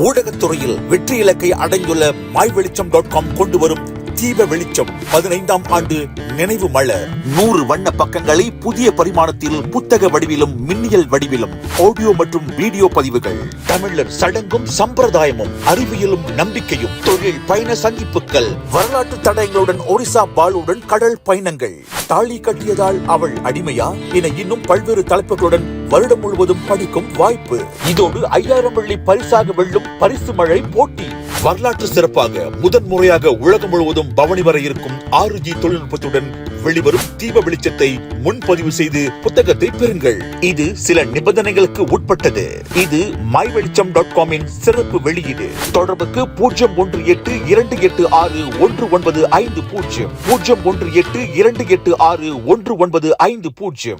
ஊடகத்துறையில் வெற்றி இலக்கை அடைந்துள்ள மாய் வெளிச்சம் டாட் காம் கொண்டு வரும் தீப வெளிச்சம் பதினைந்தாம் ஆண்டு நினைவு மலர் நூறு வண்ண பக்கங்களை புதிய பரிமாணத்தில் புத்தக வடிவிலும் மின்னியல் வடிவிலும் ஆடியோ மற்றும் வீடியோ பதிவுகள். தமிழர் சடங்கும் சம்பிரதாயமும் அறிவியலும் நம்பிக்கையும் தொழில் பயண சந்திப்புகள் வரலாற்று தடயங்களுடன் ஒரிசா பாலுடன் கடல் பயணங்கள். தாலி கட்டியதால் அவள் அடிமையா? என இன்னும் பல்வேறு தலைப்புகளுடன் வருடம் முழுவதும் படிக்கும் வாய்ப்பு. இதோடு ஐயாயிரம் வெள்ளி பரிசாக வெல்லும் பரிசு மழை போட்டி. வரலாற்று சிறப்பாக முதன் முறையாக உலகம் முழுவதும் பவனி வர இருக்கும் ஆறு ஜி தொழில்நுட்பத்துடன் வெளிவரும் தீப வெளிச்சத்தை முன்பதிவு செய்து புத்தகத்தை பெறுங்கள். இது சில நிபந்தனைகளுக்கு உட்பட்டது. இது மை வெளிச்சம் டாட் காமின் சிறப்பு வெளியீடு. தொடர்புக்கு பூஜ்ஜியம் ஒன்று எட்டு இரண்டு எட்டு ஆறு ஒன்று ஒன்பது ஐந்து பூஜ்ஜியம் பூஜ்ஜியம் ஒன்று எட்டு இரண்டு எட்டு ஆறு ஒன்று ஒன்பது ஐந்து பூஜ்ஜியம்